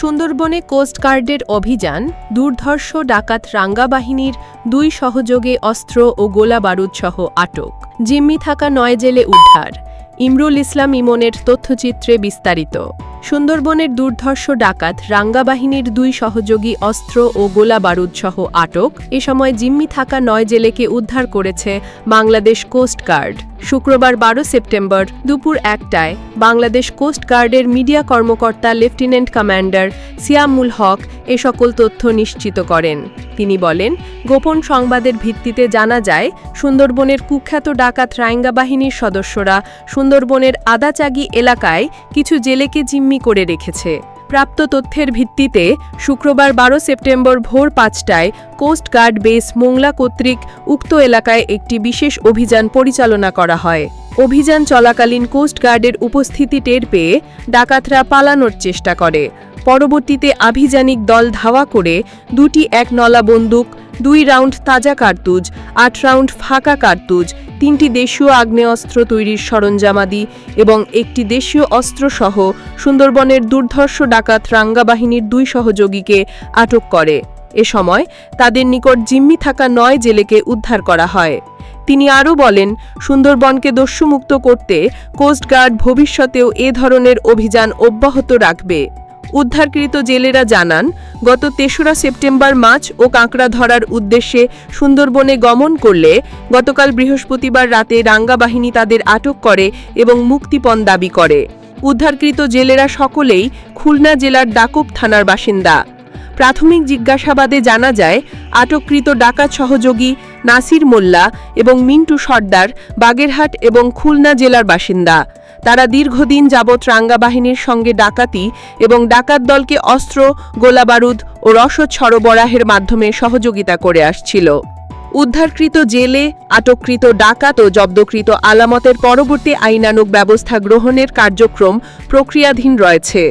সুন্দরবনে কোস্টগার্ডের অভিযান, দুর্ধর্ষ ডাকাত রাঙ্গা বাহিনীর দুই সহযোগে অস্ত্র ও গোলা বারুদসহ আটক। জিম্মি থাকা নয় জেলে উদ্ধার। ইমরুল ইসলাম ইমনের তথ্যচিত্রে বিস্তারিত। সুন্দরবনের দুর্ধর্ষ ডাকাত রাঙ্গা বাহিনীর দুই সহযোগী অস্ত্র ও গোলা বারুদসহ আটক। এ সময় জিম্মি থাকা নয় জেলেকে উদ্ধার করেছে বাংলাদেশ কোস্টগার্ড শুক্রবার বারো সেপ্টেম্বর দুপুর একটায় বাংলাদেশ কোস্টগার্ডের মিডিয়া কর্মকর্তা লেফটেন্যান্ট কমান্ডার সিয়ামুল হক এ সকল তথ্য নিশ্চিত করেন। তিনি বলেন, গোপন সংবাদের ভিত্তিতে জানা যায়, সুন্দরবনের কুখ্যাত ডাকাত রাঙ্গা বাহিনীর সদস্যরা সুন্দরবনের আদাচাগি এলাকায় কিছু জেলেকে জিম্মি করে রেখেছে। প্রাপ্ত তথ্যের ভিত্তিতে শুক্রবার বারো সেপ্টেম্বর ভোর পাঁচটায় কোস্টগার্ড বেস মোংলা কর্তৃক উক্ত এলাকায় একটি বিশেষ অভিযান পরিচালনা করা হয়। অভিযান চলাকালীন কোস্টগার্ডের উপস্থিতি টের পেয়ে ডাকাতরা পালানোর চেষ্টা করে। পরবর্তীতে আভিযানিক দল ধাওয়া করে দুটি এক নলা বন্দুক, দুই রাউন্ড তাজা কার্তুজ, আট রাউন্ড ফাঁকা কার্তুজ তিনটি দেশীয় আগ্নেয়াস্ত্র তৈরির সরঞ্জামাদি এবং একটি দেশীয় অস্ত্রসহ সুন্দরবনের দুর্ধর্ষ ডাকাত রাঙ্গা বাহিনীর দুই সহযোগীকে আটক করে। এ সময় তাদের নিকট জিম্মি থাকা নয় জেলেকে উদ্ধার করা হয়। তিনি আরও বলেন, সুন্দরবনকে দস্যুমুক্ত করতে কোস্টগার্ড ভবিষ্যতেও এ ধরনের অভিযান অব্যাহত রাখবে। উদ্ধারকৃত জেলেরা জানান, গত তেসরা সেপ্টেম্বর মাছ ও কাঁকড়া ধরার উদ্দেশ্যে সুন্দরবনে গমন করলে গতকাল বৃহস্পতিবার রাতে রাঙ্গা বাহিনী তাদের আটক করে এবং মুক্তিপণ দাবি করে। উদ্ধারকৃত জেলেরা সকলেই খুলনা জেলার ডাকব থানার বাসিন্দা। প্রাথমিক জিজ্ঞাসাবাদে জানা যায়, আটককৃত ডাকাত সহযোগী নাসির মোল্লা এবং মিন্টু সর্দার, বাগেরহাট এবং খুলনা জেলার বাসিন্দা। তারা দীর্ঘদিন যাবৎ রাঙ্গা বাহিনীর সঙ্গে ডাকাতি এবং ডাকাত দলকে অস্ত্র, গোলাবারুদ ও রসদ সরবরাহের মাধ্যমে সহযোগিতা করে আসছিল। উদ্ধারকৃত জেলে আটককৃত ডাকাত ও জব্দকৃত আলামতের পরবর্তী আইনানুগ ব্যবস্থা গ্রহণের কার্যক্রম প্রক্রিয়াধীন রয়েছে।